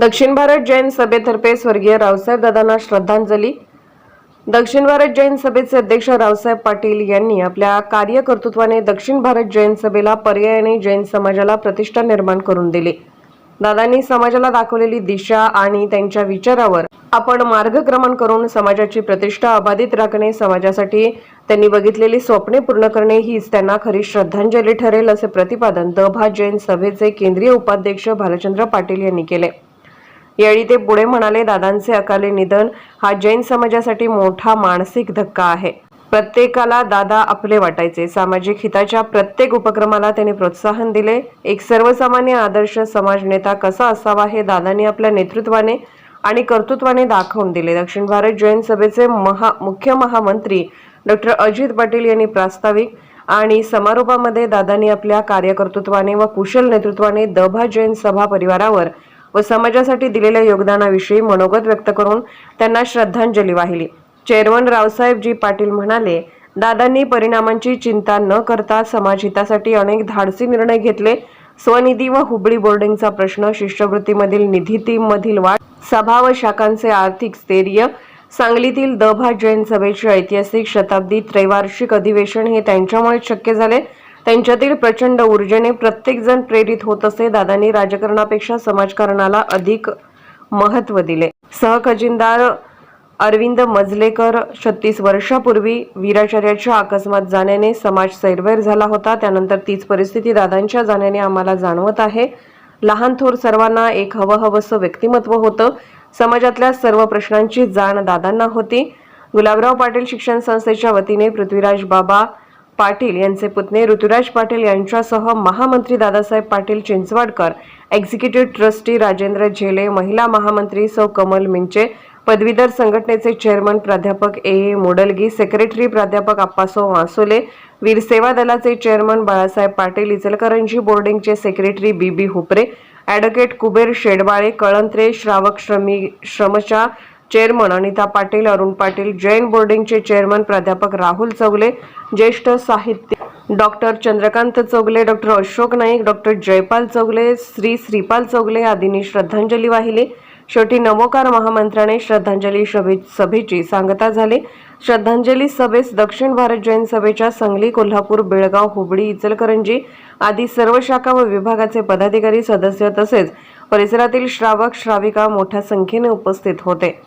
दक्षिण भारत जैन सभेतर्फे स्वर्गीय रावसाहेब दादांना श्रद्धांजली. दक्षिण भारत जैन सभेचे अध्यक्ष रावसाहेब पाटील यांनी आपल्या कार्यकर्तृत्वाने दक्षिण भारत जैन सभेला पर्यायाने जैन समाजाला प्रतिष्ठा निर्माण करून दिली. दादांनी समाजाला दाखवलेली दिशा आणि त्यांच्या विचारावर आपण मार्गक्रमण करून समाजाची प्रतिष्ठा अबाधित राखणे समाजासाठी त्यांनी बघितलेली स्वप्ने पूर्ण करणे हीच त्यांना खरी श्रद्धांजली ठरेल असे प्रतिपादन द भा जैन सभेचे केंद्रीय उपाध्यक्ष भालचंद्र पाटील यांनी केले. यावेळी ते पुढे म्हणाले दादांचे अकाली निधन हा जैन समाजासाठी मोठा मानसिक धक्का आहे. प्रत्येकाला दादा आपले वाटायचे. सामाजिक हिताच्या प्रत्येक उपक्रमाला त्यांनी प्रोत्साहन दिले. एक सर्वसामान्य आदर्श समाज नेता कसा असावा हे दादांनी आपल्या नेतृत्वाने आणि कर्तृत्वाने दाखवून दिले. दक्षिण भारत जैन सभेचे महा मुख्य महामंत्री डॉक्टर अजित पाटील यांनी प्रास्ताविक आणि समारोपामध्ये दादांनी आपल्या कार्यकर्तृत्वाने व कुशल नेतृत्वाने दभा जैन सभा परिवारावर व समाजासाठी दिलेल्या योगदानाविषयी मनोगत व्यक्त करून त्यांना श्रद्धांजली वाहिली. चेअरमन रावसाहेबजी पाटील म्हणाले दादांनी परिणामांची चिंता न करता समाजहितासाठी अनेक धाडसी निर्णय घेतले. स्वनिधी व हुबळी बोर्डिंगचा प्रश्न शिष्यवृत्तीमधील निधीमधील वाढ सभा व शाखांचे आर्थिक स्थैर्य सांगलीतील दभा जैन सभेचे ऐतिहासिक शताब्दी त्रैवार्षिक अधिवेशन हे त्यांच्यामुळे शक्य झाले. त्यांच्यातील प्रचंड ऊर्जेने प्रत्येकजण प्रेरित होत असे दादांनी राजकारणापेक्षा समाजकारणाला अधिक महत्त्व दिले. सहखजिनदार अरविंद मजलेकर छत्तीस वर्षापूर्वी वीराचार्याच्या अकस्मात जाण्याने समाज सैरवैर झाला होता. त्यानंतर तीच परिस्थिती दादांच्या जाण्याने आम्हाला जाणवत आहे. लहान थोर सर्वांना एक हवं हवंसं व्यक्तिमत्व होतं. समाजातल्या सर्व प्रश्नांची जाण दादांना होती. गुलाबराव पाटील शिक्षण संस्थेच्या वतीने पृथ्वीराज बाबा पाटील यांचे पुतणे ऋतुराज पाटील यांच्यासह महामंत्री दादासाहेब पाटील चिंचवाडकर एक्झिक्युटिव्ह ट्रस्टी राजेंद्र झेले महिला महामंत्री सौ कमल मिंचे पदवीधर संघटनेचे चेअरमन प्राध्यापक ए ए मोडलगी सेक्रेटरी प्राध्यापक आप्पासो वासोले वीर सेवा दलाचे chairman Balasaheb Patil Ichalkaranji बोर्डिंगचे secretary B B Hupare advocate Kuber Shedbale Kalantre श्रावक श्रमी श्रमच्या चेअरमन अनिता पाटील अरुण पाटील जैन बोर्डिंगचे चेअरमन प्राध्यापक राहुल चौगले ज्येष्ठ साहित्य doctor Chandrakant Chougale doctor Ashok Naik doctor Jaipal Chougale Shri Shripal Chougale आदींनी श्रद्धांजली वाहिली. शेवटी नमोकार महामंत्र्याने श्रद्धांजली सभे सभेची सांगता झाली. श्रद्धांजली सभेस दक्षिण भारत जैन सभेच्या सांगली कोल्हापूर बेळगाव हुबळी इचलकरंजी आदी सर्व शाखा व विभागाचे पदाधिकारी सदस्य तसेच परिसरातील श्रावक श्राविका मोठ्या संख्येने उपस्थित होते.